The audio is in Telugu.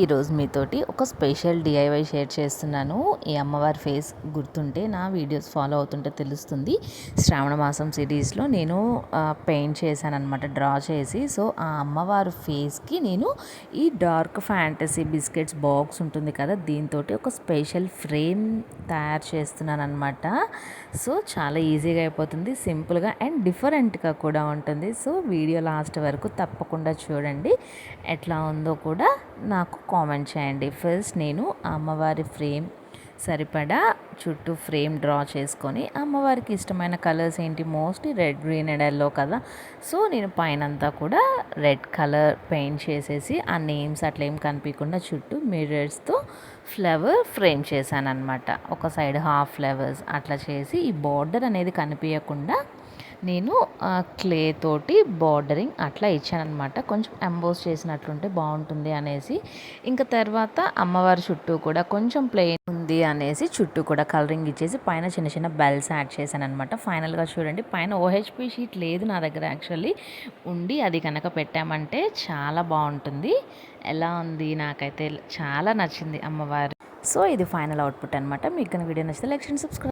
ఈరోజు మీతోటి ఒక స్పెషల్ డిఐవై షేర్ చేస్తున్నాను. ఈ అమ్మవారి ఫేస్ గుర్తుంటే నా వీడియోస్ ఫాలో అవుతుంటే తెలుస్తుంది. శ్రావణ మాసం సిరీస్లో నేను పెయింట్ చేశాను అనమాట డ్రా చేసి. సో ఆ అమ్మవారి ఫేస్కి నేను ఈ డార్క్ ఫ్యాంటసీ బిస్కెట్స్ బాక్స్ ఉంటుంది కదా దీంతో ఒక స్పెషల్ ఫ్రేమ్ తయారు చేస్తున్నాను అనమాట సో చాలా ఈజీగా అయిపోతుంది సింపుల్గా అండ్ డిఫరెంట్గా కూడా ఉంటుంది. సో వీడియో లాస్ట్ వరకు తప్పకుండా చూడండి. ఎట్లా ఉందో కూడా నాకు కామెంట్ చేయండి. ఫస్ట్ నేను అమ్మవారి ఫ్రేమ్ సరిపడా చుట్టూ ఫ్రేమ్ డ్రా చేసుకొని అమ్మవారికి ఇష్టమైన కలర్స్ ఏంటి? Mostly red green and yellow కదా. సో నేను పైన అంతా కూడా రెడ్ కలర్ పెయింట్ చేసేసి ఆ నేమ్స్ అట్లా ఏం కనిపించకుండా చుట్టూ మిర్రర్స్తో ఫ్లవర్ ఫ్రేమ్ చేశాను అనమాట ఒక సైడ్ హాఫ్ ఫ్లవర్స్ అట్లా చేసి ఈ బార్డర్ అనేది కనిపించకుండా నేను క్లే తోటి బార్డరింగ్ అట్లా ఇచ్చానమాట కొంచెం ఎంబోస్ చేసినట్లుంటే బాగుంటుంది అనేసి. ఇంకా తర్వాత అమ్మవారి చుట్టూ కూడా కొంచెం ప్లెయిన్ ఉంది అనేసి చుట్టూ కూడా కలరింగ్ ఇచ్చేసి పైన చిన్న చిన్న బెల్స్ యాడ్ చేశాను అనమాట ఫైనల్గా చూడండి పైన ఓహెచ్పి షీట్ లేదు నా దగ్గర యాక్చువల్లీ ఉండి అది కనుక పెట్టామంటే చాలా బాగుంటుంది. ఎలా ఉంది? నాకైతే చాలా నచ్చింది అమ్మవారు. సో ఇది ఫైనల్ అవుట్పుట్ అనమాట మీకు వీడియో నచ్చితే లైక్ అండ్ సబ్స్క్రైబ్